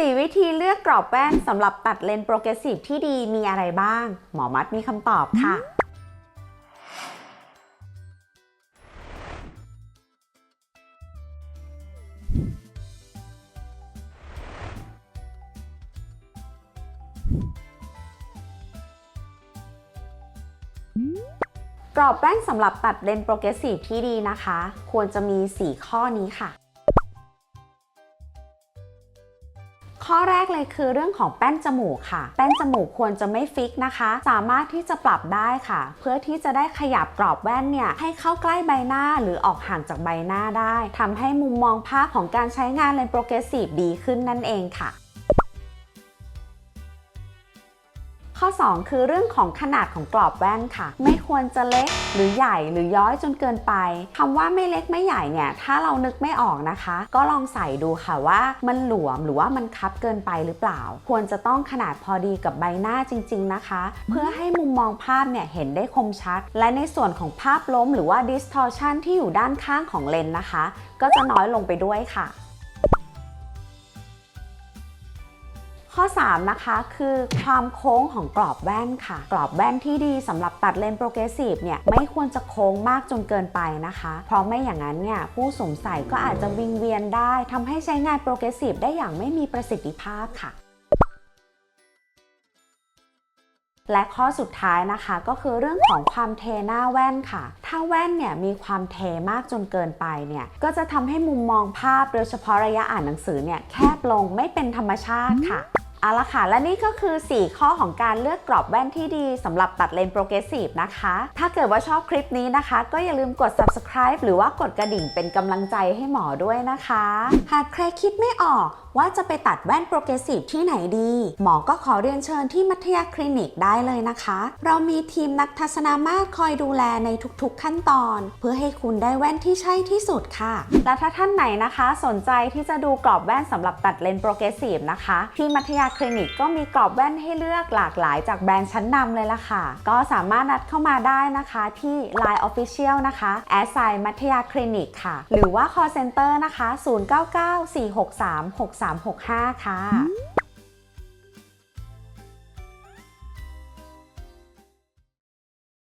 4 วิธีเลือกกรอบแว่นสำหรับตัดเลนส์โปรเกรสซีฟที่ดีมีอะไรบ้าง หมอมัดมีคำตอบค่ะ กรอบแว่นสำหรับตัดเลนส์โปรเกรสซีฟที่ดีนะคะ ควรจะมี 4 ข้อนี้ค่ะ ข้อแรกเลยคือเรื่องของแป้นจมูกค่ะ แป้นจมูกควรจะไม่ฟิกนะคะ สามารถที่จะปรับได้ค่ะ เพื่อที่จะได้ขยับกรอบแว่นเนี่ยให้เข้าใกล้ใบหน้าหรือออกห่างจากใบหน้าได้ทำให้มุมมองภาพของการใช้งานเลนส์โปรเกรสซีฟดีขึ้นนั่นเองค่ะ ข้อ 2 คือเรื่องของขนาดของกรอบแว่นค่ะ ไม่ควรจะเล็กหรือใหญ่หรือย้อยจนเกินไปคำว่าไม่เล็กไม่ใหญ่เนี่ยถ้าเรานึกไม่ออกนะคะ ก็ลองใส่ดูค่ะว่ามันหลวมหรือว่ามันคับเกินไปหรือเปล่า ควรจะต้องขนาดพอดีกับใบหน้าจริง ๆนะคะ เพื่อให้มุมมองภาพเนี่ยเห็นได้คมชัด และในส่วนของภาพล้มหรือว่า distortion ที่อยู่ด้านข้างของเลนส์นะคะ ก็จะน้อยลงไปด้วยค่ะ ข้อ 3 นะคะคือความโค้งของกรอบแว่นค่ะ กรอบแว่นที่ดีสำหรับตัดเลนส์โปรเกรสซีฟเนี่ยไม่ควรจะโค้งมากจนเกินไปนะคะ เพราะไม่อย่างนั้นเนี่ยผู้สวมใส่ก็อาจจะวิงเวียนได้ทำให้ใช้งานโปรเกรสซีฟได้อย่างไม่มีประสิทธิภาพค่ะ และข้อสุดท้ายนะคะก็คือเรื่องของความเทหน้าแว่นค่ะ ถ้าแว่นเนี่ยมีความเทมากจนเกินไปเนี่ยก็จะทำให้มุมมองภาพโดยเฉพาะระยะอ่านหนังสือเนี่ยแคบลงไม่เป็นธรรมชาติค่ะ เอาละค่ะ และนี่ก็คือ 4 ข้อของการเลือกกรอบแว่นที่ดีสำหรับตัดเลนโปรเกรสซีฟนะคะ ถ้าเกิดว่าชอบคลิปนี้นะคะ ก็อย่าลืมกด subscribe หรือว่ากดกระดิ่งเป็นกำลังใจให้หมอด้วยนะคะ หากใครคิดไม่ออกว่าจะไปตัดแว่นโปรเกรสซีฟที่ไหนดี หมอก็ขอเรียนเชิญที่มัธยาคลินิกได้เลยนะคะ เรามีทีมนักทัศนามาตรคอยดูแลในทุกๆขั้นตอน เพื่อให้คุณได้แว่นที่ใช่ที่สุดค่ะ และถ้าท่านไหนนะคะ สนใจที่จะดูกรอบแว่นสำหรับตัดเลนโปรเกรสซีฟนะคะ ที่มัธยาคลินิกก็มีกรอบแว่นให้เลือกหลากหลายจากแบรนด์ชั้นนำเลยล่ะค่ะ ก็สามารถนัดเข้ามาได้นะคะที่ Line Official นะคะแอสไซมัธยาคลินิกค่ะ หรือว่า call center นะคะ 0994636365 ค่ะ